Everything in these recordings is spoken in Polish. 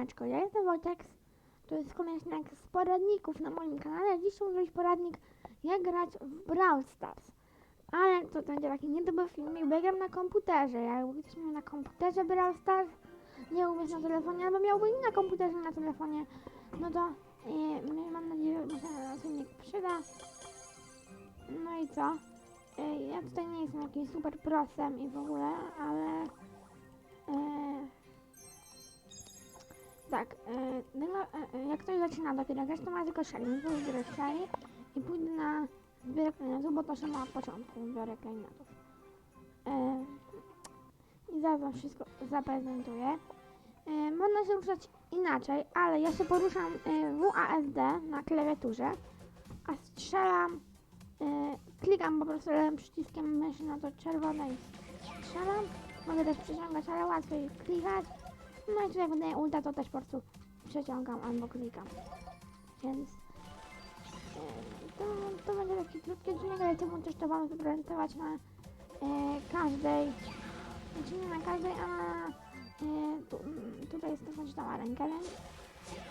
Siemano Maneczko, ja jestem Wojtek, to jest kolejny z poradników na moim kanale. Dziś zrobić poradnik jak grać w Brawl Stars. Ale to będzie taki niedobry filmik, bo ja gram na komputerze. Jakby ktoś miał na komputerze Brawl Stars, nie umieć na telefonie, albo miałby na komputerze na telefonie, no to e, mam nadzieję, że się ten filmik przyda. No i co? E, ja tutaj nie jestem jakimś super prosem i w ogóle, ale... E, tak, e, no, e, jak ktoś zaczyna dopiero grać, to ma tylko więc pójdę do szali i pójdę na zbiorę klejnotów, bo to się na początku zbiorę klejnotów. E, I zaraz wam wszystko zaprezentuję. E, można się ruszać inaczej, ale ja się poruszam e, WASD na klawiaturze, a strzelam, e, klikam po prostu lewym przyciskiem myszy na to czerwone i strzelam. Mogę też przyciągać, ale łatwiej klikać. No i tutaj jak wydaje ulta, to też po prostu przeciągam albo klikam. Więc to, to będzie taki krótki odcinek, ale chciałbym też to Wam zaprezentować na e, każdej, znaczy nie na każdej, a na, e, tu, tutaj jest to tam rękę, więc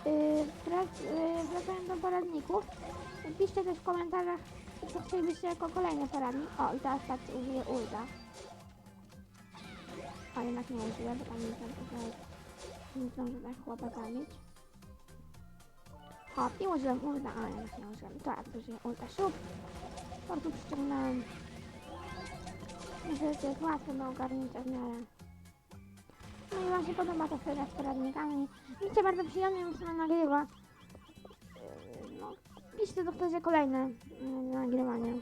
e, e, wracając do poradników, piszcie też w komentarzach, co chcielibyście jako kolejny poradnik. O, i teraz tak użyję ulta. A jednak nie użyję, bo tam nie tutaj nie zdążę tak chłopa zabić. Hop, i użyłem ulta, ale jednak nie użyłem. Ja użyję ulta siup. Po prostu przyciągnąłem. Myślę, że jest łatwe do ogarnięcia w miarę. No i wam się podoba ta seria z poradnikami. Mi się bardzo przyjemnie mi się nagrywa. Yy, No, piszcie to chcecie kolejne yy, nagrywanie.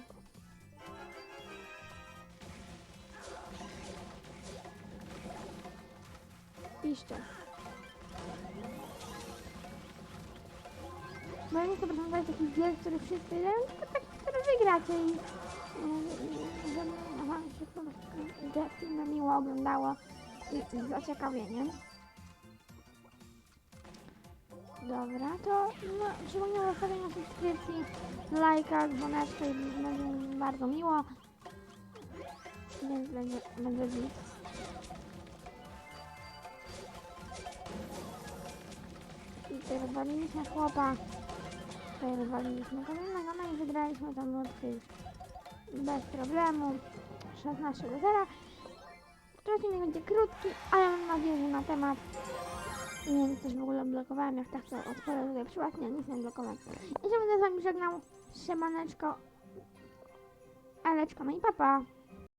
Piszcie. Bo ja nie chcę prezentować takich gier, które wszyscy grają, tylko takich, które wygracie i yy, żeby wam się po prostu te miło oglądało i, z zaciekawieniem. Dobra, to no, przypomnę o zostawieniu subskrypcji, lajka, dzwoneczka i będzie mi bardzo miło. Więc będzie, będzie git. I tutaj rozwaliliśmy chłopa. Tutaj rozwaliliśmy kolejnego, no i wygraliśmy tam łatwiej. Bez problemu. 16 do 0. Trochę nie będzie krótki, ale mam nadzieję, że na temat nie wiem, coś w ogóle blokowałem, jak tak to otworzę tutaj przypadnie, nic nie blokowałem. I się będę z wami żegnał. Siemaneczko. Aleczko, no i papa.